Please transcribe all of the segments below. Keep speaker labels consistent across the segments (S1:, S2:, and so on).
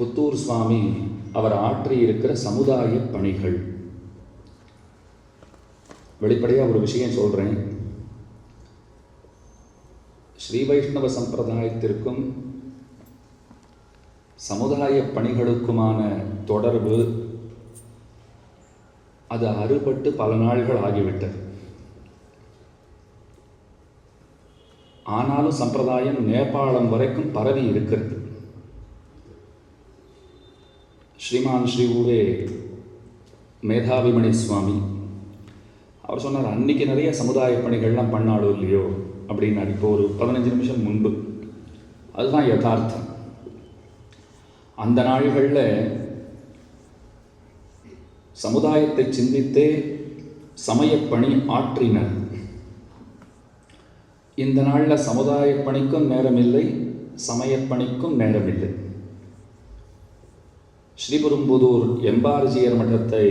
S1: புத்தூர் சுவாமி அவர் ஆற்றியிருக்கிற சமுதாய பணிகள். வெளிப்படையாக ஒரு விஷயம் சொல்கிறேன் ஸ்ரீ வைஷ்ணவ சம்பிரதாயத்திற்கும் சமுதாய பணிகளுக்குமான தொடர்பு அது அறுபட்டு பல நாள்கள் ஆகிவிட்டது. ஆனாலும் சம்பிரதாயம் நேபாளம் வரைக்கும் பரவி இருக்கிறது. ஸ்ரீமான் ஸ்ரீ ஊரே மேதாவிமணி சுவாமி. அவர் சொன்னார் அன்னைக்கு நிறைய சமுதாய பணிகள்லாம் பண்ணாலும் இல்லையோ? அப்படின்னு இப்போ ஒரு பதினஞ்சு நிமிஷம் முன்பு. அதுதான் யதார்த்தம். அந்த நாள்களில் சமுதாயத்தை சிந்தித்தே சமயப்பணி ஆற்றினர். இந்த நாளில் சமுதாய பணிக்கும் நேரமில்லை சமயப்பணிக்கும் நேரமில்லை. ஸ்ரீபெரும்புதூர் எம்பார்ஜியர் மட்டத்தை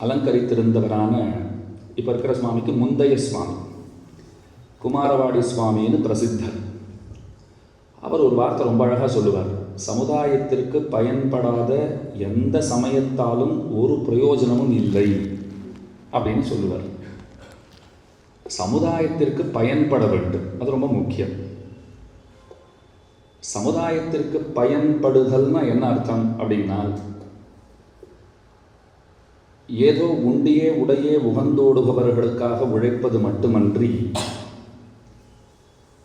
S1: அலங்கரித்திருந்தவரான இப்போ இருக்கிற சுவாமிக்கு முந்தைய சுவாமி குமாரவாடி சுவாமின்னு பிரசித்தர். அவர் ஒரு வார்த்தை ரொம்ப அழகாக சொல்லுவார். சமுதாயத்திற்கு பயன்படாத எந்த சமயத்தாலும் ஒரு பிரயோஜனமும் இல்லை அப்படின்னு சொல்லுவார். சமுதாயத்திற்கு பயன்பட வேண்டும். அது ரொம்ப முக்கியம். சமுதாயத்திற்கு பயன்படுதல்னா என்ன அர்த்தம் அப்படின்னா ஏதோ உண்டியே உடையே உகந்தோடுபவர்களுக்காக உழைப்பது மட்டுமன்றி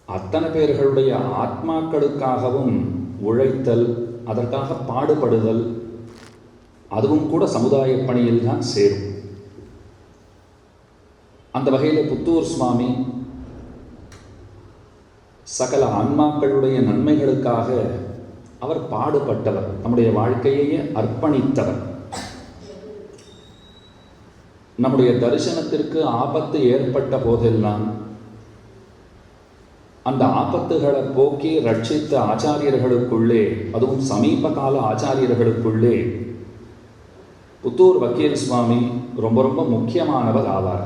S1: அத்தனை பேர்களுடைய ஆத்மாக்களுக்காகவும் உழைத்தல் அதற்காக பாடுபடுதல் அதுவும் கூட சமுதாய பணியில் தான் சேரும். அந்த வகையில் புத்தூர் சுவாமி சகல ஆன்மாக்களுடைய நன்மைகளுக்காக அவர் பாடுபட்டவர். நம்முடைய வாழ்க்கையையே அர்ப்பணித்தவர். நம்முடைய தரிசனத்திற்கு ஆபத்து ஏற்பட்ட போதெல்லாம் அந்த ஆபத்துகளை போக்கி ரட்சித்த ஆச்சாரியர்களுக்குள்ளே அதுவும் சமீப கால ஆச்சாரியர்களுக்குள்ளே புத்தூர் வக்கீல் சுவாமி ரொம்ப ரொம்ப முக்கியமானவர் ஆவார்.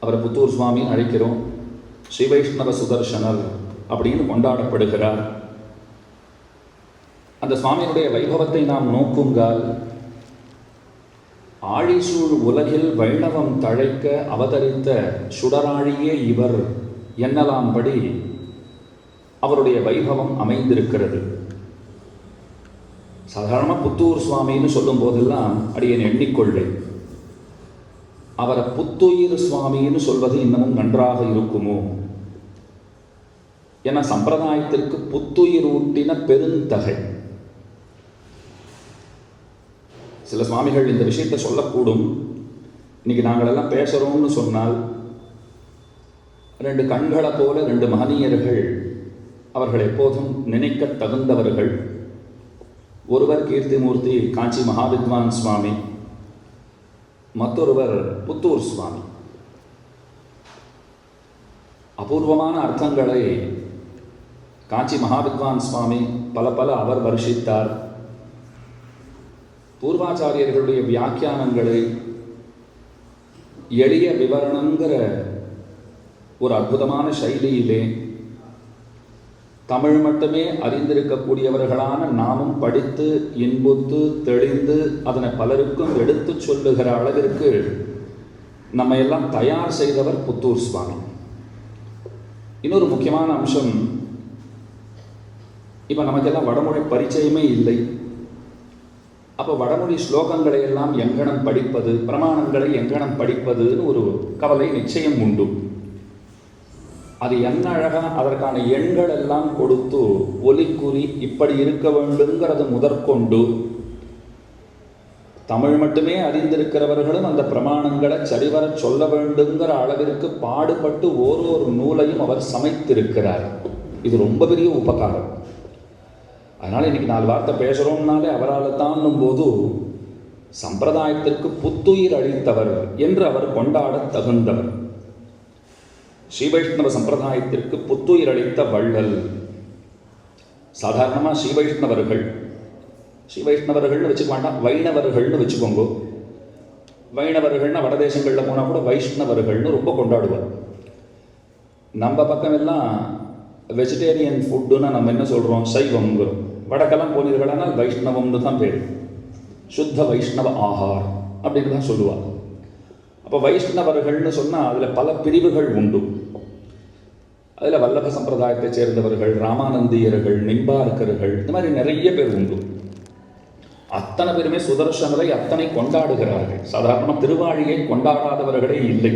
S1: அவரை புத்தூர் சுவாமின்னு அழைக்கிறோம். ஸ்ரீ வைஷ்ணவ சுதர்சனர் அப்படின்னு கொண்டாடப்படுகிறார். அந்த சுவாமியினுடைய வைபவத்தை நாம் நோக்குங்கால் ஆழிசூழ் உலகில் வைணவம் தழைக்க அவதரித்த சுடராழியே இவர் என்னலாம்படி அவருடைய வைபவம் அமைந்திருக்கிறது. சாதாரணமாக புத்தூர் சுவாமின்னு சொல்லும் போதெல்லாம் அடியன் எண்ணிக்கொள்ளேன் அவரை புத்துயிர் சுவாமின்னு சொல்வது இன்னமும் நன்றாக இருக்குமோ? என சம்பிரதாயத்திற்கு புத்துயிர் ஊட்டின பெருந்தகை. சில சுவாமிகள் இந்த விஷயத்தை சொல்லக்கூடும். இன்னைக்கு நாங்களெல்லாம் பேசுகிறோம்னு சொன்னால் ரெண்டு கண்களை போல ரெண்டு மகனீயர்கள் அவர்கள் எப்போதும் நினைக்க தகுந்தவர்கள். ஒருவர் கீர்த்திமூர்த்தி காஞ்சி மகாவித்வான் சுவாமி மற்றொருவர் புத்தூர் சுவாமி. அபூர்வமான அர்த்தங்களை காஞ்சி மகாவித்வான் சுவாமி பல பல அவர் வருஷித்தார். பூர்வாச்சாரியர்களுடைய வியாக்கியானங்களை எளிய விவரணங்கிற ஒரு அற்புதமான சைலியிலே தமிழ் மட்டுமே அறிந்திருக்கக்கூடியவர்களான நாமும் படித்து இன்புத்து தெளிந்து அதனை பலருக்கும் எடுத்து சொல்லுகிற அளவிற்கு நம்ம எல்லாம் தயார் செய்தவர் புத்தூர் சுவாமி. இன்னொரு முக்கியமான அம்சம் இப்போ நமக்கெல்லாம் வடமொழி பரிச்சயமே இல்லை. அப்போ வடமொழி ஸ்லோகங்களை எல்லாம் எங்கனம் படிப்பது பிரமாணங்களை எங்கனம் படிப்பதுன்னு ஒரு கவலை நிச்சயம் உண்டு. அது என்ன அழகா அதற்கான எண்கள் எல்லாம் கொடுத்து ஒலிக்குறி இப்படி இருக்க வேண்டுங்கிறது முதற்கொண்டு. தமிழ் மட்டுமே அறிந்திருக்கிறவர்களும் அந்த பிரமாணங்களை சரிவர சொல்ல வேண்டுங்கிற அளவிற்கு பாடுபட்டு ஓரொரு நூலையும் அவர் சமைத்திருக்கிறார். இது ரொம்ப பெரிய உபகாரம். அதனால் இன்றைக்கி நாலு வார்த்தை பேசுகிறோம்னாலே அவரால் தான்னும் போது சம்பிரதாயத்திற்கு புத்துயிர் அளித்தவர் என்று அவர் கொண்டாட தகுந்தவர். ஸ்ரீ வைஷ்ணவ சம்பிரதாயத்திற்கு புத்துயிர் அளித்த வள்ளல். சாதாரணமாக ஸ்ரீ வைஷ்ணவர்கள் ஸ்ரீ வைஷ்ணவர்கள்னு வச்சுக்க வேண்டாம் வைணவர்கள்னு வச்சுக்கோங்க. வைணவர்கள்னா வடதேசங்களில் போனால் கூட வைஷ்ணவர்கள்னு ரொம்ப கொண்டாடுவார். நம்ம பக்கம் எல்லாம் வெஜிடேரியன் ஃபுட்டுன்னா நம்ம என்ன சொல்கிறோம் சைவங்கிறோம் வடக்கெல்லாம் போனீர்களானால் வைஷ்ணவம்னு தான் பேர். சுத்த வைஷ்ணவ ஆகார் அப்படின்னு தான் சொல்லுவாங்க அப்போ வைஷ்ணவர்கள்னு சொன்னால் அதில் பல பிரிவுகள் உண்டு. அதில் வல்லப சம்பிரதாயத்தைச் சேர்ந்தவர்கள் ராமானந்தியர்கள் நிம்பார்க்கர்கள் இந்த மாதிரி நிறைய பேர் உண்டு. அத்தனை பேருமே சுதர்சனரை அத்தனை கொண்டாடுகிறார்கள். சாதாரணமாக திருவாழியை கொண்டாடாதவர்களே இல்லை.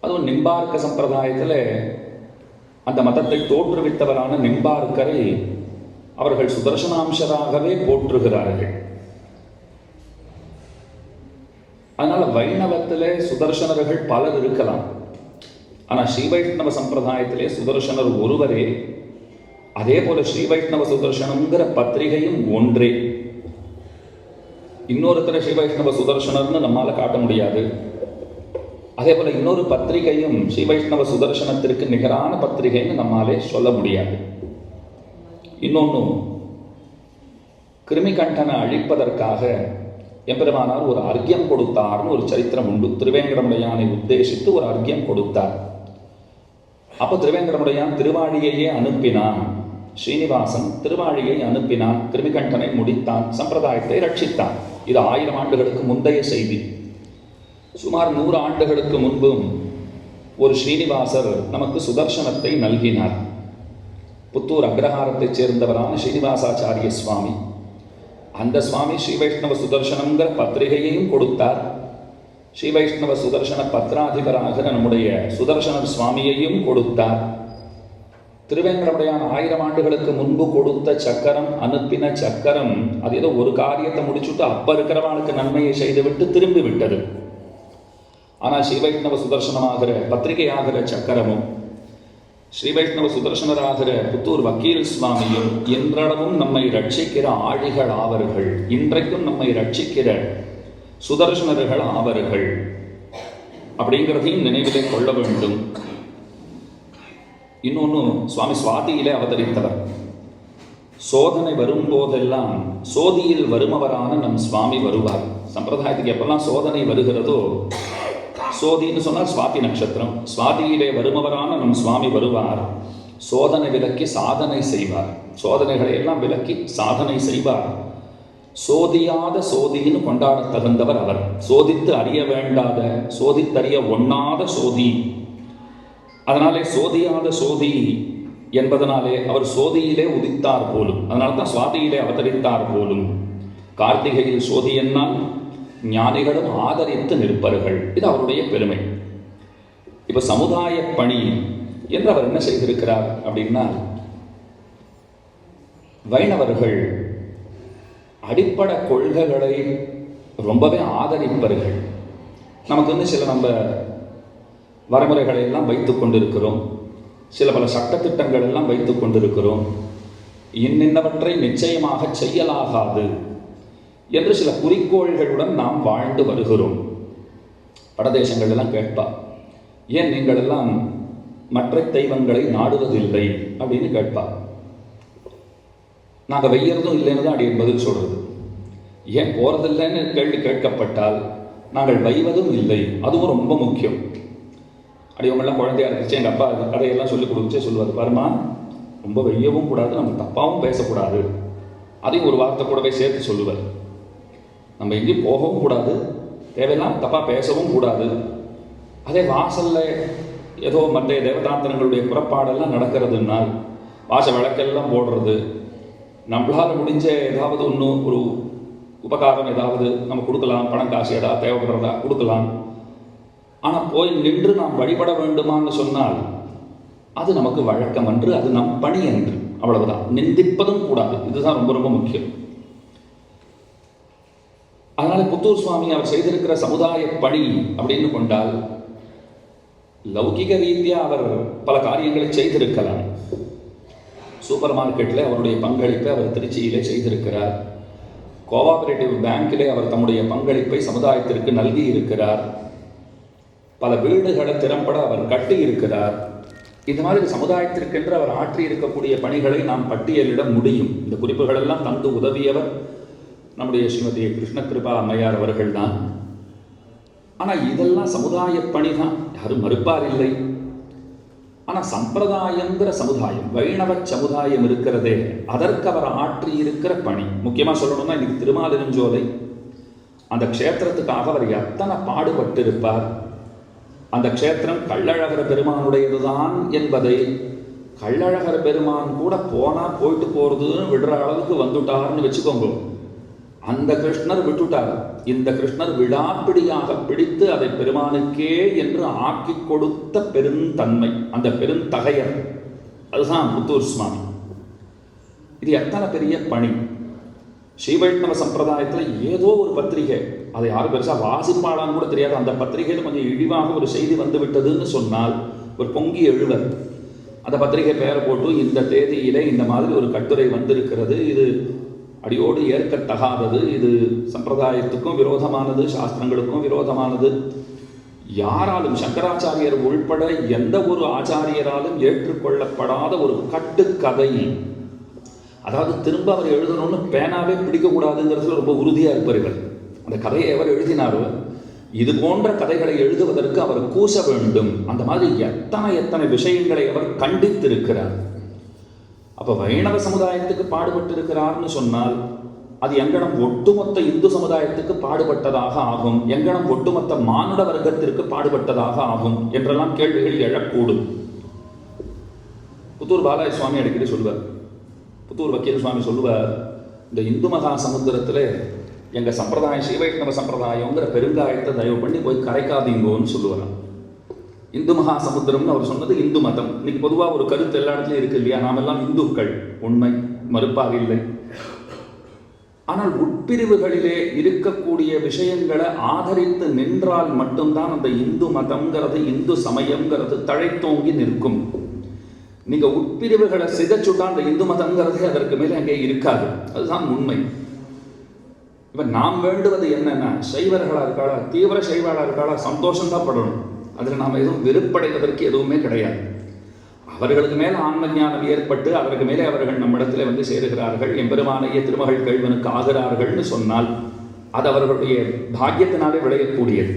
S1: அதுவும் நிம்பார்க்க சம்பிரதாயத்தில் அந்த மதத்தை தோற்றுவித்தவரான நிம்பார்க்கரை அவர்கள் சுதர்சனாம்சராகவே போற்றுகிறார்கள். அதனால வைணவத்திலே சுதர்சனர்கள் பலர் இருக்கலாம். ஆனால் ஸ்ரீ வைஷ்ணவ சம்பிரதாயத்திலே சுதர்சனர் ஒருவரே அதே போல ஸ்ரீ வைஷ்ணவ சுதர்சனம்ங்கிற பத்திரிகையும் ஒன்றே. இன்னொருத்தர ஸ்ரீ வைஷ்ணவ சுதர்சனர்னு நம்மால காட்ட முடியாது. அதே போல இன்னொரு பத்திரிகையும் ஸ்ரீ வைஷ்ணவ சுதர்சனத்திற்கு நிகரான பத்திரிகைன்னு நம்மாலே சொல்ல முடியாது. இன்னொன்று கிருமிகண்டனை அழிப்பதற்காக எம்பெருமானார் ஒரு அர்க்கியம் கொடுத்தார்னு ஒரு சரித்திரம் உண்டு. திருவேங்கடமுடையானை உத்தேசித்து ஒரு அர்க்கியம் கொடுத்தார். அப்போ திருவேங்கடமுடையான் திருவாழியையே அனுப்பினான். ஸ்ரீனிவாசன் திருவாழியை அனுப்பினான். கிருமிகண்டனை முடித்தான். சம்பிரதாயத்தை ரட்சித்தான். இது ஆயிரம் ஆண்டுகளுக்கு முந்தைய செய்தி. சுமார் நூறு ஆண்டுகளுக்கு முன்பும் ஒரு ஸ்ரீனிவாசர் நமக்கு சுதர்சனத்தை நல்கினார். புத்தூர் அக்ரஹாரத்தைச் சேர்ந்தவரான ஸ்ரீனிவாசாச்சாரிய சுவாமி. அந்த சுவாமி ஸ்ரீ வைஷ்ணவ சுதர்சனங்கிற பத்திரிகையையும் கொடுத்தார். ஸ்ரீ வைஷ்ணவ சுதர்சன பத்ராதிபராக நம்முடைய சுதர்சன சுவாமியையும் கொடுத்தார். திருவேங்கடமுடையான் ஆயிரம் ஆண்டுகளுக்கு முன்பு கொடுத்த சக்கரம் அனுப்பின சக்கரம் அது ஏதோ ஒரு காரியத்தை முடிச்சுட்டு அப்ப இருக்கிறவனுக்கு நன்மையை செய்துவிட்டு திரும்பி விட்டது. ஆனால் ஸ்ரீ வைஷ்ணவ சுதர்சனமாகிற பத்திரிகையாகிற சக்கரமும் ஸ்ரீ வைஷ்ணவ சுதர்சனராகிற புத்தூர் வக்கீல் சுவாமியும் என்றளவும் நம்மை ரட்சிக்கிற ஆழிகள் ஆவர்கள். இன்றைக்கும் நம்மை ரட்சிக்கிற சுதர்சனர்கள் ஆவர்கள். அப்படிங்கிறதையும் நினைவிலே கொள்ள வேண்டும். இன்னொன்று சுவாமி சுவாதியிலே அவதரித்தவர். சோதனை வரும்போதெல்லாம் சோதியில் வருமவரான நம் சுவாமி வருவார். சம்பிரதாயத்துக்கு எப்பெல்லாம் சோதனை வருகிறதோ சோதின்னு சொன்னால் சுவாதி நட்சத்திரம். சுவாதியிலே வருமவரான நம் சுவாமி வருவார். சோதனை விலக்கி சாதனை செய்வார். சோதனைகளை எல்லாம் விலக்கி சாதனை செய்வார். சோதியாத சோதின்னு கொண்டாட தகுந்தவர் அவர். சோதித்து அறிய வேண்டாத சோதித்தறிய ஒண்ணாத சோதி. அதனாலே சோதியாத சோதி என்பதனாலே அவர் சோதியிலே உதித்தார் போலும். அதனால தான் சுவாதியிலே அவதரித்தார் போலும். கார்த்திகையில் சோதி என்னால் ஞானிகளும் ஆதரித்து நிற்பார்கள். இது அவருடைய பெருமை. இப்போ சமுதாய பணி என்று அவர் என்ன செய்திருக்கிறார் அப்படின்னா வைணவர்கள் அடிப்படை கொள்கைகளை ரொம்பவே ஆதரிப்பவர்கள் நமக்கு வந்து சில நம்ம வரைமுறைகளை எல்லாம் வைத்து கொண்டிருக்கிறோம். சில பல சட்டத்திட்டங்கள் எல்லாம் வைத்து கொண்டிருக்கிறோம். இன்னின்னவற்றை நிச்சயமாக செய்யலாகாது. என்று சில குறிக்கோள்களுடன் நாம் வாழ்ந்து வருகிறோம். வடதேசங்கள் எல்லாம் கேட்பா ஏன் நீங்கள் எல்லாம் மற்ற தெய்வங்களை நாடுவதில்லை? அப்படின்னு கேட்பா. நாங்கள் வெய்யறதும் இல்லைன்னு தான் அப்படி பதில் சொல்றது. ஏன் போறதில்லைன்னு கேள்வி கேட்கப்பட்டால் நாங்கள் வைவதும் இல்லை. அதுவும் ரொம்ப முக்கியம். அப்படி இவங்கெல்லாம் குழந்தையா இருந்துச்சு. எங்கள் அப்பா அந்த கதையெல்லாம் சொல்லி கொடுத்துச்சே சொல்லுவார். பாருமா ரொம்ப வெய்யவும் கூடாது நம்ம தப்பாகவும் பேசக்கூடாது. அதையும் ஒரு வார்த்தை கூடவே சேர்த்து சொல்லுவார். நம்ம எங்கேயும் போகவும் கூடாது. தேவையெல்லாம் தப்பாக பேசவும் கூடாது. அதே வாசல்ல ஏதோ மற்ற தேவதாந்தனங்களுடைய புறப்பாடெல்லாம் நடக்கிறதுனால் வாச விளக்கெல்லாம் போடுறது நம்மளால் முடிஞ்ச ஏதாவது ஒன்று ஒரு உபகாரம் ஏதாவது நம்ம கொடுக்கலாம் பணம் காசு ஏதாவது தேவைப்படுறதா கொடுக்கலாம். ஆனால் போய் நின்று நாம் வழிபட வேண்டுமான்னு சொன்னால் அது நமக்கு வழக்கம் என்று அது நம் பணி என்று. அவ்வளவுதான். நிந்திப்பதும் கூடாது. இதுதான் ரொம்ப ரொம்ப முக்கியம். அதனால புத்தூர் சுவாமி அவர் செய்திருக்கிற சமுதாய பணி அப்படின்னு கொண்டால் லௌகிக ரீதியா அவர் பல காரியங்களை செய்திருக்கலாம். சூப்பர் மார்க்கெட்டில் அவருடைய பங்களிப்பை அவர் திருச்சியிலே செய்திருக்கிறார். கோஆபரேட்டிவ் பேங்கிலே அவர் தம்முடைய பங்களிப்பை சமுதாயத்திற்கு நல்கி இருக்கிறார். பல வீடுகளை திறம்பட அவர் கட்டி இருக்கிறார். இந்த மாதிரி சமுதாயத்திற்கென்று அவர் ஆற்றி இருக்கக்கூடிய பணிகளை நாம் பட்டியலிட முடியும். இந்த குறிப்புகளெல்லாம் தந்து உதவியவர் நம்முடைய ஸ்ரீமதி கிருஷ்ணகிருபா அம்மையார் அவர்கள் தான். ஆனால் இதெல்லாம் சமுதாய பணி தான். யாரும் மறுப்பார் இல்லை ஆனால் சம்பிரதாயங்கிற சமுதாயம் வைணவ சமுதாயம் இருக்கிறதே அதற்கு அவர் ஆற்றி இருக்கிற பணி. முக்கியமாக சொல்லணும்னா இன்னைக்கு திருமாலிருஞ்சோலை அந்த க்ஷேத்திரத்துக்காக அவர் எத்தனை பாடுபட்டிருப்பார்? அந்த க்ஷேத்திரம் கள்ளழகர் பெருமானுடையதுதான் என்பதை கள்ளழகர் பெருமான் கூட போனால் போயிட்டு போகிறதுன்னு விடுற அளவுக்கு வந்துட்டார்னு வச்சுக்கோங்க. அந்த கிருஷ்ணர் விட்டுட்டார். இந்த கிருஷ்ணர் விழாப்பிடியாக பிடித்து அதை பெருமானுக்கே என்று ஆக்கி கொடுத்த பெருந்தன்மை. அந்த பெருந்தகையர் அதுதான் முத்தூர் சுவாமி. இது எத்தனை பெரிய பணி. ஸ்ரீவைஷ்ணவ சம்பிரதாயத்தில் ஏதோ ஒரு பத்திரிகை. அதை யாரும் பெருசாக வாசிப்பாளான்னு கூட தெரியாது. அந்த பத்திரிகையில் கொஞ்சம் இழிவாக ஒரு செய்தி வந்து விட்டதுன்னு சொன்னால் ஒரு பொங்கி எழுவர். அந்த பத்திரிகை பெயரை போட்டு இந்த தேதியிலே இந்த மாதிரி ஒரு கட்டுரை வந்திருக்கிறது. இது அடியோடு ஏற்கத்தகாதது. இது சம்பிரதாயத்துக்கும் விரோதமானது சாஸ்திரங்களுக்கும் விரோதமானது. யாராலும் சங்கராச்சாரியர் உள்பட எந்த ஒரு ஆச்சாரியராலும் ஏற்றுக்கொள்ளப்படாத ஒரு கட்டுக்கதை. அதாவது திரும்ப அவர் எழுதணும்னு பேனாவே பிடிக்கக்கூடாதுங்கிறதுல ரொம்ப உறுதியாக இருப்பார் இவர். அந்த கதையை எவர் எழுதினாரோ இது போன்ற கதைகளை எழுதுவதற்கு அவர் கூச வேண்டும். அந்த மாதிரி எத்தனை எத்தனை விஷயங்களை அவர் கண்டித்திருக்கிறார். அப்ப வைணவ சமுதாயத்துக்கு பாடுபட்டு இருக்கிறார்னு சொன்னால் அது எங்கனம் ஒட்டுமொத்த இந்து சமுதாயத்துக்கு பாடுபட்டதாக ஆகும். எங்கனம் ஒட்டுமொத்த மானுட வர்க்கத்திற்கு பாடுபட்டதாக ஆகும் என்றெல்லாம் கேள்விகள் எழக்கூடும் புத்தூர் பாலாய சுவாமி அடிக்கடி சொல்வார். புத்தூர் வக்கீல் சுவாமி சொல்லுவார் இந்த இந்து மகா சமுத்திரத்தில் எங்கள் சம்பிரதாயம் சீவைஷ்ணவ சம்பிரதாயங்கிற பெருங்காயத்தை தயவு பண்ணி போய் கரைக்காதீங்கோன்னு சொல்லுவாராம். இந்து மகா சமுத்திரம்னு அவர் சொன்னது இந்து மதம். இன்னைக்கு பொதுவாக ஒரு கருத்து எல்லா இடத்துலையும் இருக்கு இல்லையா? நாமெல்லாம் இந்துக்கள். உண்மை. மறுப்பாக இல்லை. ஆனால் உட்பிரிவுகளிலே இருக்கக்கூடிய விஷயங்களை ஆதரித்து நின்றால் மட்டும்தான் அந்த இந்து மதம்ங்கிறது இந்து சமயம்ங்கிறது தழைத்தோங்கி நிற்கும். நீங்க உட்பிரிவுகளை சிதைச்சுட்டா அந்த இந்து மதம்ங்கிறது அதற்கு மேலே அங்கே இருக்காது. அதுதான் உண்மை. இப்ப நாம் வேண்டுவது என்னன்னா சைவர்களா இருக்காளா? தீவிர சைவர்களா இருக்காளா? சந்தோஷம் தான் படணும். அதில் நாம் எதுவும் வெறுப்படைவதற்கு எதுவுமே கிடையாது. அவர்களுக்கு மேல் ஆன்ம ஞானம் ஏற்பட்டு அதற்கு மேலே அவர்கள் நம்மிடத்தில் வந்து சேருகிறார்கள். எம்பெருமானைய திருமகள் கேள்வனுக்கு ஆகிறார்கள்னு சொன்னால் அது அவர்களுடைய பாக்கியத்தினாலே விளையக்கூடியது.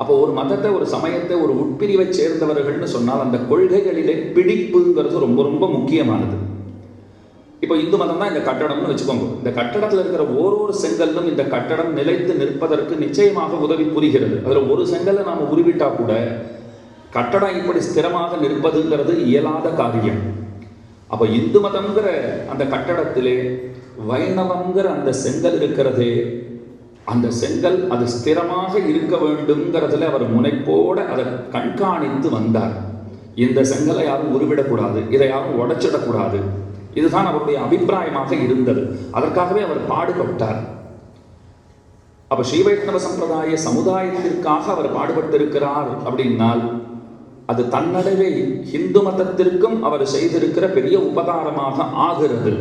S1: அப்போ ஒரு மதத்தை ஒரு சமயத்தை ஒரு உட்பிரிவை சேர்ந்தவர்கள்னு சொன்னால் அந்த கொள்கைகளிலே பிடிப்புங்கிறது ரொம்ப ரொம்ப முக்கியமானது. இப்போ இந்து மதம் தான் இந்த கட்டடம்னு வச்சுக்கோங்க. இந்த கட்டடத்தில் இருக்கிற ஓரொரு செங்கல்லும் இந்த கட்டடம் நிலைத்து நிற்பதற்கு நிச்சயமாக உதவி புரிகிறது. அதில் ஒரு செங்கலை நாம் உருவிட்டா கூட கட்டடம் இப்படி ஸ்திரமாக நிற்பதுங்கிறது இயலாத காரியம். அப்போ இந்து மதம்ங்கிற அந்த கட்டடத்திலே வைணவங்கிற அந்த செங்கல் இருக்கிறதே அந்த செங்கல் அது ஸ்திரமாக இருக்க வேண்டும்ங்கிறதுல அவர் முனைப்போடு அதை கண்காணித்து வந்தார். இந்த செங்கலை யாரும் உருவிடக்கூடாது. இதை யாரும் உடைச்சிடக்கூடாது. இதுதான் அவருடைய அபிப்பிராயமாக இருந்தது. அதற்காகவே அவர் பாடுபட்டார். அப்ப ஸ்ரீ வைஷ்ணவ சம்பிரதாய சமுதாயத்திற்காக அவர் பாடுபட்டிருக்கிறார் அப்படின்னால் அது தன்னடவே இந்து மதத்திற்கும் அவர் செய்திருக்கிற பெரிய உபகாரமாக ஆகிறது.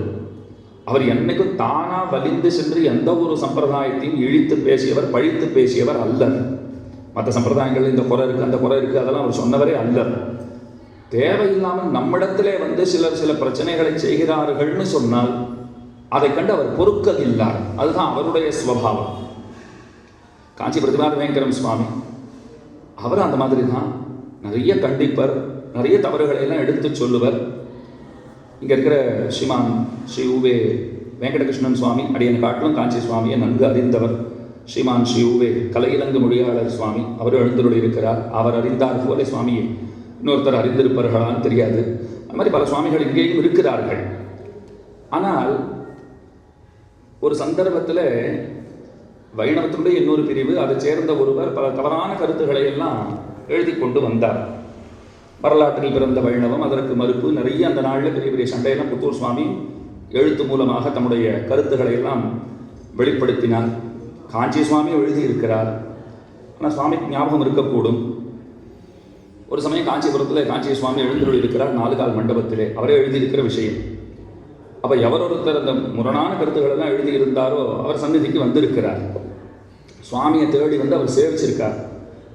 S1: அவர் என்னைக்கும் தானா வலிந்து சென்று எந்த ஒரு சம்பிரதாயத்தையும் இழித்து பேசியவர் பழித்து பேசியவர் அல்ல மற்ற சம்பிரதாயங்கள் இந்த குறை இருக்கு அந்த குறை இருக்கு அதெல்லாம் அவர் சொன்னவரே அல்ல தேவையில்லாமல் நம்மிடத்திலே வந்து சிலர் சில பிரச்சனைகளை செய்கிறார்கள்னு சொன்னால் அதை கண்டு அவர் பொறுக்கவில்லார் அதுதான் அவருடைய ஸ்வபாவம் காஞ்சி பிரதிபாத வேங்கரம் சுவாமி. அவர் அந்த மாதிரி தான் நிறைய கண்டிப்பர் நிறைய தவறுகளை எல்லாம் எடுத்து சொல்லுவர். இங்கே இருக்கிற ஸ்ரீமான் ஸ்ரீ உவே வெங்கடகிருஷ்ணன் சுவாமி அடியன் காட்டிலும் காஞ்சி சுவாமியை நன்கு அறிந்தவர். ஸ்ரீமான் ஸ்ரீ உவே கலையிலங்கு மொழியாளர் சுவாமி. அவர் எழுந்தருள் இருக்கிறார் அவர் அறிந்தார் போல சுவாமியை. இன்னொருத்தர் அறிந்திருப்பார்களான்னு தெரியாது. அது மாதிரி பல சுவாமிகள் இங்கேயும் இருக்கிறார்கள். ஆனால் ஒரு சந்தர்ப்பத்தில் வைணவத்தினுடைய இன்னொரு பிரிவு அதை சேர்ந்த ஒருவர் பல தவறான கருத்துக்களை எல்லாம் எழுதி கொண்டு வந்தார். வரலாற்றில் பிறந்த வைணவம் அதற்கு மறுப்பு நிறைய அந்த நாளில் பெரிய பெரிய சண்டையெல்லாம் புத்தூர் சுவாமி எழுத்து மூலமாக தம்முடைய கருத்துக்களை எல்லாம் வெளிப்படுத்தினார். காஞ்சி சுவாமி எழுதியிருக்கிறார். ஆனால் சுவாமிக்கு ஞாபகம் இருக்கக்கூடும். ஒரு சமயம் காஞ்சிபுரத்தில் காஞ்சி சுவாமி எழுந்தருள் இருக்கிறார் நாலு கால் மண்டபத்திலே. அவரே எழுதியிருக்கிற விஷயம். அப்போ எவர் ஒருத்தர் அந்த முரணான கருத்துக்களை எல்லாம் எழுதியிருந்தாரோ அவர் சந்நிதிக்கு வந்திருக்கிறார். சுவாமியை தேடி வந்து அவர் சேவிச்சிருக்கார்.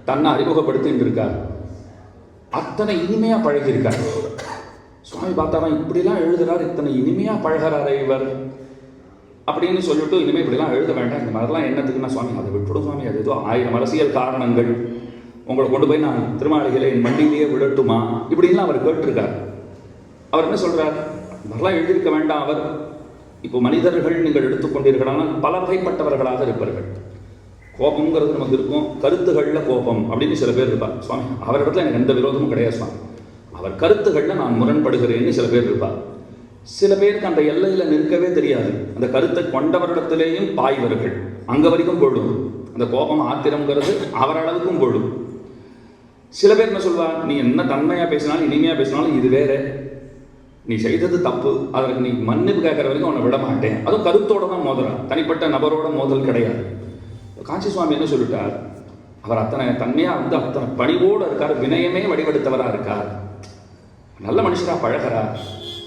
S1: தன்னை அறிமுகப்படுத்திட்டு இருக்கார் அத்தனை இனிமையாக பழகியிருக்கார். சுவாமி பார்த்தாராம் இப்படிலாம் எழுதுறார் இத்தனை இனிமையாக பழகிறாரே இவர். அப்படின்னு சொல்லிட்டு இனிமேல் இப்படிலாம் எழுத வேண்டாம். இந்த மாதிரிலாம் என்னத்துக்குன்னா சுவாமி அதை விட்டுடும் சுவாமி. அது ஏதோ ஆயிரம் அரசியல் காரணங்கள். உங்களை கொண்டு போய் நான் திருமாளிகளை என் மண்டியிலேயே விடட்டுமா? இப்படின்லாம் அவர் கேட்டிருக்கார். அவர் என்ன சொல்றார்? நல்லா எழுதியிருக்க வேண்டாம் அவர். இப்போ மனிதர்கள் நீங்கள் எடுத்துக்கொண்டீர்களானால் பல வகைப்பட்டவர்களாக இருப்பார்கள். கோபம்ங்கிறது நமக்கு இருக்கும். கருத்துகளில் கோபம் அப்படின்னு சில பேர் இருப்பார். சுவாமி அவரிடத்துல எனக்கு எந்த விரோதமும் கிடையாது சுவாமி. அவர் கருத்துகளில் நான் முரண்படுகிறேன்னு சில பேர் இருப்பார். சில பேருக்கு அந்த எல்லையில் நிற்கவே தெரியாது. அந்த கருத்தை கொண்டவரிடத்திலேயும் பாய்வர்கள் அங்கே வரைக்கும் போடும் அந்த கோபம் ஆத்திரங்கிறது அவரளவுக்கும் போடும் சில பேர் என்ன சொல்லுவாங்க நீ என்ன தன்மையாக பேசினாலும் இனிமையாக பேசினாலும் இது வேறு. நீ செய்தது தப்பு அதற்கு நீ மன்னிப்பு கேட்குற வரைக்கும் உன்னை விட மாட்டேன். அதுவும் கருத்தோட தான் மோதுறான் தனிப்பட்ட நபரோட மோதல் கிடையாது. காஞ்சி சுவாமி என்ன சொல்லிட்டார்? அவர் அத்தனை தன்மையாக வந்து அத்தனை பணிவோடு இருக்கார் வினயமே வடிவெடுத்தவராக இருக்கார். நல்ல மனுஷராக பழகிறார்.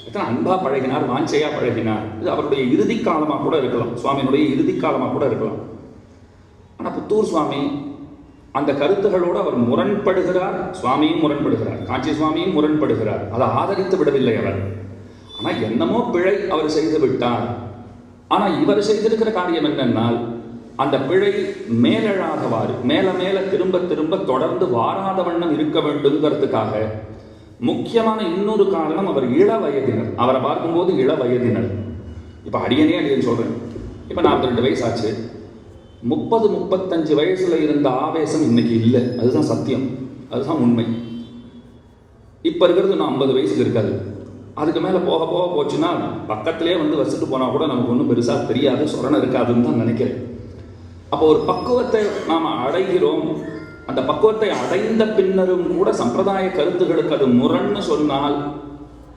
S1: எத்தனை அன்பாக பழகினார் வாஞ்சையாக பழகினார். இது அவருடைய இறுதி காலமாக கூட இருக்கலாம். சுவாமியினுடைய இறுதி காலமாக கூட இருக்கலாம். ஆனால் புத்தூர் சுவாமி அந்த கருத்துகளோடு அவர் முரண்படுகிறார் சுவாமியும் முரண்படுகிறார் காஞ்சி சுவாமியும் முரண்படுகிறார். அதை ஆதரித்து விடவில்லை அவர். ஆனால் என்னமோ பிழை அவர் செய்து விட்டார். ஆனால் இவர் செய்திருக்கிற காரியம் என்னென்னால் அந்த பிழை மேலழாதவாறு மேல மேல திரும்ப திரும்ப தொடர்ந்து வாராத வண்ணம் இருக்க வேண்டுங்கிறதுக்காக முக்கியமான இன்னொரு காரணம் அவர் இள வயதினர் அவரை பார்க்கும்போது இள வயதினர் இப்போ அடியனே அடியன்னு சொல்கிறேன் இப்போ நாற்பத்தி ரெண்டு வயசு ஆச்சு முப்பது முப்பத்தஞ்சு வயசில் இருந்த ஆவேசம் இன்னைக்கு இல்லை. அதுதான் சத்தியம். அதுதான் உண்மை. இப்போ இருக்கிறது நான் ஐம்பது வயசுக்கு இருக்காது. அதுக்கு மேலே போக போக போச்சுன்னா பக்கத்திலே வந்து வசிட்டு போனால் கூட நமக்கு ஒன்றும் பெருசாக தெரியாது சொரணை இருக்காதுன்னு தான் நினைக்கிறேன். அப்போ ஒரு பக்குவத்தை நாம் அடைகிறோம். அந்த பக்குவத்தை அடைந்த பின்னரும் கூட சம்பிரதாய கருத்துகளுக்கு அது முரண்னு சொன்னால்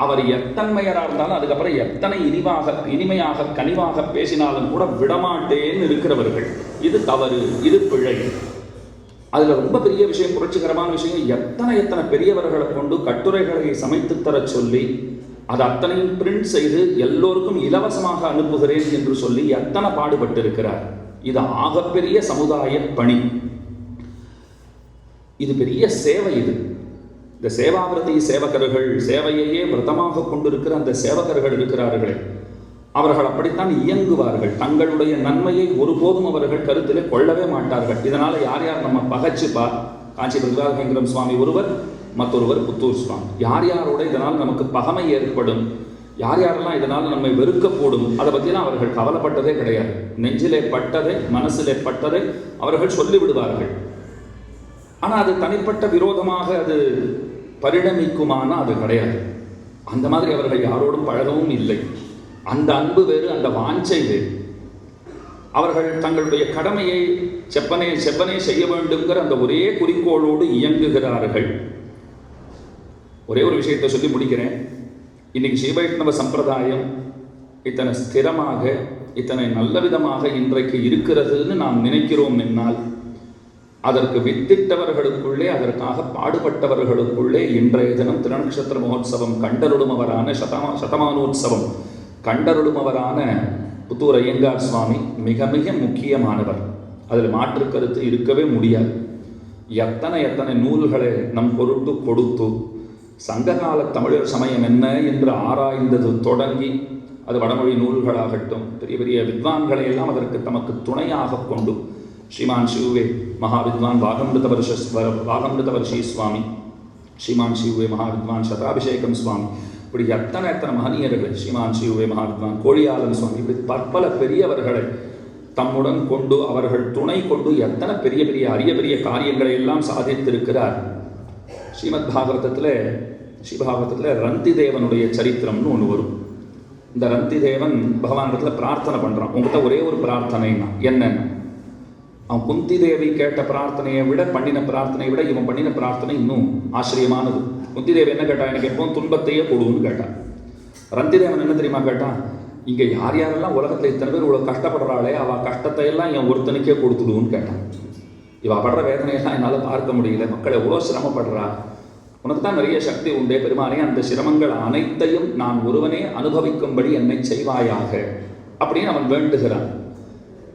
S1: அவர் எத்தன்மையராக இருந்தாலும் அதுக்கப்புறம் எத்தனை இனிவாக இனிமையாக கனிவாக பேசினாலும் கூட விடமாட்டேன்னு இருக்கிறவர்கள். இது தவறு இது பிழை. அதில் ரொம்ப பெரிய விஷயம் புரட்சிகரமான விஷயம் எத்தனை எத்தனை பெரியவர்களை கொண்டு கட்டுரைகளை சமைத்து தர சொல்லி அது அத்தனையும் பிரிண்ட் செய்து எல்லோருக்கும் இலவசமாக அனுப்புகிறேன் என்று சொல்லி எத்தனை பாடுபட்டிருக்கிறார். இது ஆகப்பெரிய சமுதாய பணி. இது பெரிய சேவை இது. இந்த சேவாவிரதி சேவகர்கள் சேவையையே விரதமாக கொண்டிருக்கிற அந்த சேவகர்கள் இருக்கிறார்கள் அவர்கள் அப்படித்தான் இயங்குவார்கள். தங்களுடைய நன்மையை ஒருபோதும் அவர்கள் கருத்திலே கொள்ளவே மாட்டார்கள். இதனால் யார் யார் நம்ம பகச்சுப்பா காஞ்சி பிரகலாதேந்திரம் சுவாமி ஒருவர் மற்றொருவர் புத்தூர் சுவாமி. யார் யாரோட இதனால் நமக்கு பகமை ஏற்படும்? யார் யாரெல்லாம் இதனால் நம்மை வெறுக்கக்கூடும் அதை பற்றிலாம் அவர்கள் கவலைப்பட்டதே கிடையாது. நெஞ்சிலே பட்டதை மனசிலே பட்டதை அவர்கள் சொல்லிவிடுவார்கள். ஆனால் அது தனிப்பட்ட விரோதமாக அது பரிணமிக்குமானா அது கிடையாது. அந்த மாதிரி அவர்கள் யாரோடும் பழகவும் இல்லை. அந்த அன்பு வேறு அந்த வாஞ்சை வேறு. அவர்கள் தங்களுடைய கடமையை செப்பனே செப்பனே செய்ய வேண்டுங்கிற அந்த ஒரே குறிக்கோளோடு இயங்குகிறார்கள். ஒரே ஒரு விஷயத்தை சொல்லி முடிக்கிறேன். இன்னைக்கு ஸ்ரீவைஷ்ணவ சம்பிரதாயம் இத்தனை ஸ்திரமாக இத்தனை நல்ல விதமாக இன்றைக்கு இருக்கிறதுன்னு நாம் நினைக்கிறோம் என்னால். அதற்கு வித்திட்டவர்களுக்குள்ளே அதற்காக பாடுபட்டவர்களுக்குள்ளே இன்றைய தினம் திருநக்ஷத்திர மகோத்சவம் கண்டருடுமவரான சதமா சதமானோத்சவம் கண்டருடுமவரான புத்தூர் ஐயங்கார் சுவாமி மிக மிக முக்கியமானவர். அதில் மாற்று கருத்து இருக்கவே முடியாது. எத்தனை எத்தனை நூல்களை நம் பொருட்டு கொடுத்து சங்ககால தமிழர் சமயம் என்ன என்று ஆராய்ந்தது தொடங்கி அது வடமொழி நூல்களாகட்டும் பெரிய பெரிய வித்வான்களை எல்லாம் அதற்கு தமக்கு துணையாக கொண்டு ஸ்ரீமான் சிவுவே மகாவித்வான் வாகமிருத வருஷ வாகமிருத சுவாமி. ஸ்ரீமான் சிவுவே மகாவித்வான் சதாபிஷேகம் சுவாமி. இப்படி எத்தனை எத்தனை மகனியர்கள் ஸ்ரீமான் சிவுவே மகாவித்வான் கோழியாளன் சுவாமி இப்படி பற்பல பெரியவர்களை தம்முடன் கொண்டு அவர்கள் துணை கொண்டு எத்தனை பெரிய பெரிய அரிய பெரிய காரியங்களை எல்லாம் சாதித்திருக்கிறார். ஸ்ரீமத் பாகவதத்தில் ஸ்ரீபாகவதத்தில் ரந்தி தேவனுடைய சரித்திரம்னு ஒன்று வரும். இந்த ரந்தி தேவன் பகவானிடத்தில் பிரார்த்தனை பண்ணுறான் உங்கள்கிட்ட ஒரே ஒரு பிரார்த்தனைன்னா என்னென்ன? அவன் குந்தி தேவி கேட்ட பிரார்த்தனையை விட பண்ணின பிரார்த்தனையை விட இவன் பண்ணின பிரார்த்தனை இன்னும் ஆச்சரியமானது. குந்தி தேவி என்ன கேட்டா எனக்கு எப்பவும் துன்பத்தையே கொடுன்னு கேட்டான் ரந்திதேவன் என்ன தெரியுமா கேட்டான் இங்கே யார் யாரெல்லாம் உலகத்தில் இத்தனை பேர் இவ்வளோ கஷ்டப்படுறாளே அவள் கஷ்டத்தை எல்லாம் என் ஒருத்தனுக்கே கொடுத்துடுவோன்னு கேட்டான் இவ படுற வேதனையெல்லாம் என்னால் பார்க்க முடியல. மக்கள் எவ்வளோ சிரமப்படுறா. உனக்கு தான் நிறைய சக்தி உண்டே பெருமானே அந்த சிரமங்கள் அனைத்தையும் நான் ஒருவனே அனுபவிக்கும்படி என்னை செய்வாயாக அப்படின்னு அவன் வேண்டுகிறான்.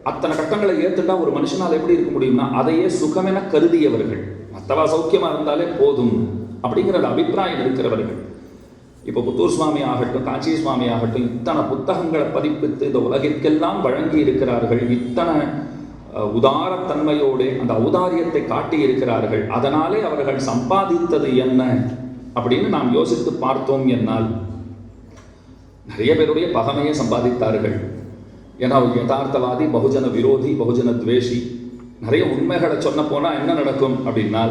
S1: அத்தனை கட்டங்களை ஏற்றுட்டா ஒரு மனுஷனால் எப்படி இருக்க முடியும்னா அதையே சுகமென கருதியவர்கள். மற்றவா சௌக்கியமாக இருந்தாலே போதும் அப்படிங்கிற அபிப்பிராயம் இருக்கிறவர்கள். இப்போ புத்தூர் சுவாமி ஆகட்டும் காஞ்சி சுவாமி ஆகட்டும் இத்தனை புத்தகங்களை பதிப்பித்து இந்த உலகிற்கெல்லாம் வழங்கி இருக்கிறார்கள். இத்தனை உதாரத்தன்மையோடு அந்த ஔதாரியத்தை காட்டியிருக்கிறார்கள் அதனாலே அவர்கள் சம்பாதித்தது என்ன அப்படின்னு நாம் யோசித்து பார்த்தோம் என்னால் நிறைய பேருடைய பகமையை சம்பாதித்தார்கள். ஏன்னா அவர் யதார்த்தவாதி பகுஜன விரோதி பகுஜன துவேஷி. நிறைய உண்மைகளை சொன்ன போனால் என்ன நடக்கும் அப்படின்னால்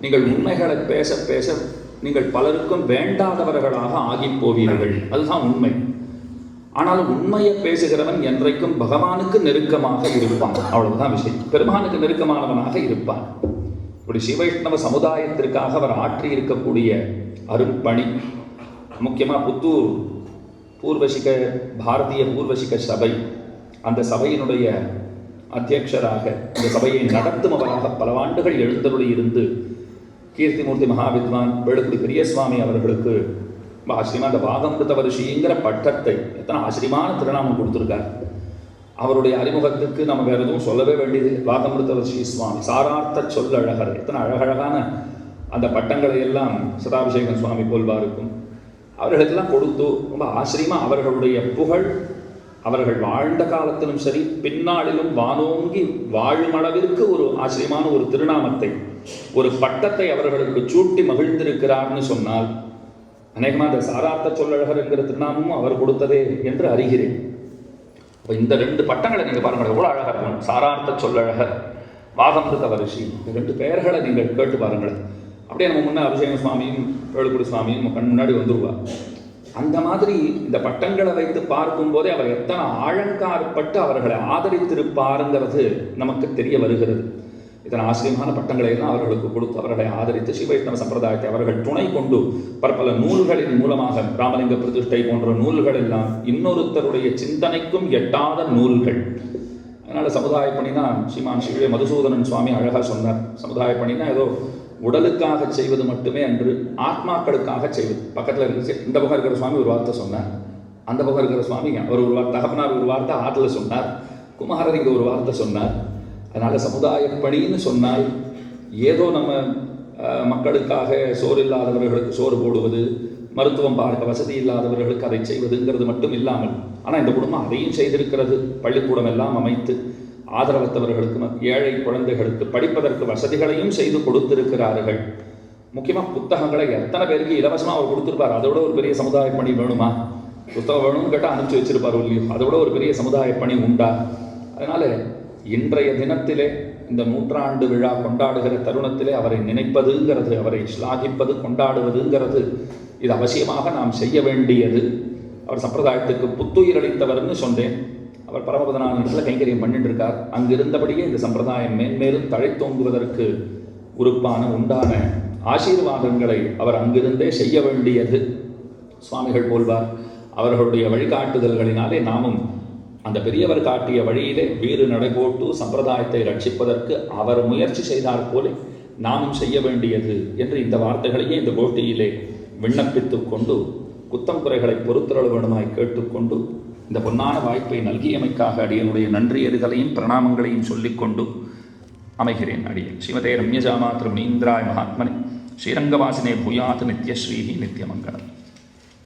S1: நீங்கள் உண்மைகளை பேச பேச நீங்கள் பலருக்கும் வேண்டாதவர்களாக ஆகிப் போவீர்கள். அதுதான் உண்மை. ஆனாலும் உண்மையை பேசுகிறவன் என்றைக்கும் பகவானுக்கு நெருக்கமாக இருப்பான். அவ்வளவுதான் விஷயம். பெருமானுக்கு நெருக்கமானவனாக இருப்பான். இப்படி சிவைஷ்ணவ சமுதாயத்திற்காக அவர் ஆற்றி இருக்கக்கூடிய அரும்பணி முக்கியமாக புத்தூர் பூர்வசிக பாரதிய பூர்வசிக சபை அந்த சபையினுடைய அத்தியக்ஷராக இந்த சபையை நடத்துமவராக பல ஆண்டுகள் எழுந்தருளி இருந்து கீர்த்திமூர்த்தி மகாவித்வான் வேலுக்குடி பெரியசுவாமி அவர்களுக்கு ரொம்ப ஆச்சரியமா அந்த வருஷிங்கிற பட்டத்தை எத்தனை ஆச்சரியமான திருநாமம் கொடுத்துருக்கார். அவருடைய அறிமுகத்துக்கு நம்ம வேறு எதுவும் சொல்லவே வேண்டியது வாகமிருத வருஷி சுவாமி சாரார்த்த சொல்லழகர். எத்தனை அழகழகான அந்த பட்டங்களை எல்லாம் சதாபிஷேகன் சுவாமி போல்வாருக்கும். அவர்களுக்கெல்லாம் கொடுத்து ரொம்ப ஆசிரியமாக அவர்களுடைய புகழ் அவர்கள் வாழ்ந்த காலத்திலும் சரி பின்னாளிலும் வானோங்கி வாழும் அளவிற்கு ஒரு ஆச்சரியமான ஒரு திருநாமத்தை ஒரு பட்டத்தை அவர்களுக்கு சூட்டி மகிழ்ந்திருக்கிறார்னு சொன்னால் அநேகமாக அந்த சாரார்த்த சொல்லழகர் என்கிற திருநாமமும் அவர் கொடுத்ததே என்று அறிகிறேன். இந்த ரெண்டு பட்டங்களை நீங்கள் பாருங்கள் எவ்வளோ அழகாக இருக்கும் சாரார்த்த சொல்லழகர் வாகமிருத வருஷி இந்த ரெண்டு பெயர்களை நீங்கள் கேட்டு பாருங்களேன். அப்படியே நம்ம முன்னே அபிஷேக சுவாமியும் வேலுக்குடி சுவாமியும் நம்ம கண் முன்னாடி வந்துருவா. அந்த மாதிரி இந்த பட்டங்களை வைத்து பார்க்கும்போதே அவர் எத்தனை ஆழங்காற்பட்டு அவர்களை ஆதரித்திருப்பாருங்கிறது நமக்கு தெரிய வருகிறது. இத்தனை ஆச்சரியமான பட்டங்களை எல்லாம் அவர்களுக்கு கொடுத்து அவர்களை ஆதரித்து சிவைஷ்ணவ சம்பிரதாயத்தை அவர்கள் துணை கொண்டு பற்பல நூல்களின் மூலமாக ராமலிங்க பிரதிஷ்டை போன்ற நூல்கள் எல்லாம் இன்னொருத்தருடைய சிந்தனைக்கும் எட்டாத நூல்கள். அதனால் சமுதாய பணினா ஸ்ரீமான் ஸ்ரீ மதுசூதனன் சுவாமி அழகாக சொன்னார். சமுதாய பணினா ஏதோ உடலுக்காக செய்வது மட்டுமே அன்று ஆத்மாக்களுக்காக செய்வது. பக்கத்தில் இருந்துச்சு. இந்த பக்கம் இருக்கிற சுவாமி ஒரு வார்த்தை சொன்னார். அந்த பக்கம் இருக்கிற சுவாமி அவர் ஒரு வார்த்தை தகப்பனார் ஒரு வார்த்தை ஆற்றுல சொன்னார். குமாரர் இங்கே ஒரு வார்த்தை சொன்னார். அதனால் சமுதாய பணின்னு சொன்னால் ஏதோ நம்ம மக்களுக்காக சோறு இல்லாதவர்களுக்கு சோறு போடுவது மருத்துவம் பார்க்க வசதி இல்லாதவர்களுக்கு அதை செய்வதுங்கிறது மட்டும் இல்லாமல் ஆனால் இந்த குடும்பம் அதையும் செய்திருக்கிறது. பள்ளிக்கூடம் எல்லாம் அமைத்து ஆதரவற்றவர்களுக்கு ஏழை குழந்தைகளுக்கு படிப்பதற்கு வசதிகளையும் செய்து கொடுத்திருக்கிறார்கள். முக்கியமாக புத்தகங்களை எத்தனை பேருக்கு இலவசமாக அவர் கொடுத்துருப்பார்? அதோட ஒரு பெரிய சமுதாய பணி வேணுமா? புத்தகம் வேணும்னு கேட்டால் அனுப்பிச்சு வச்சிருப்பார் இல்லையோ? அதோட ஒரு பெரிய சமுதாய பணி உண்டா? அதனால இன்றைய தினத்திலே இந்த நூற்றாண்டு விழா கொண்டாடுகிற தருணத்திலே அவரை நினைப்பதுங்கிறது அவரை ஸ்லாகிப்பது கொண்டாடுவதுங்கிறது இது அவசியமாக நாம் செய்ய வேண்டியது. அவர் சம்பிரதாயத்துக்கு புத்துயிர் அளித்தவர்னு சொன்னேன். அவர் பரமபதனான இடத்துல கைங்கரியம் பண்ணிட்டு இருக்கார் அங்கு இருந்தபடியே இந்த சம்பிரதாயம் மேன்மேலும் தழைத்தோங்குவதற்கு உறுப்பான உண்டான ஆசீர்வாதங்களை அவர் அங்கிருந்தே செய்ய வேண்டியது. சுவாமிகள் போல்வார் அவர்களுடைய வழிகாட்டுதல்களினாலே நாமும் அந்த பெரியவர் காட்டிய வழியிலே வீறு நடைபோட்டு சம்பிரதாயத்தை ரட்சிப்பதற்கு அவர் முயற்சி செய்தார் போல நாமும் செய்ய வேண்டியது என்று இந்த வார்த்தைகளையே இந்த கோஷ்டியிலே விண்ணப்பித்துக் கொண்டு குத்தம் குறைகளை பொறுத்தரவு வேணுமாய் கேட்டுக்கொண்டு இந்த பொன்னான வாய்ப்பை நல்கியமைக்காக அடியனுடைய நன்றி எறிதலையும் பிரணாமங்களையும் சொல்லிக்கொண்டு அமைகிறேன் அடியேன். ஸ்ரீமதே ரம்யஜாமா திரு முனீந்திராய மகாத்மனே. ஸ்ரீரங்கவாசினே பூயாத் நித்யஸ்ரீஹி நித்யமங்கலம்.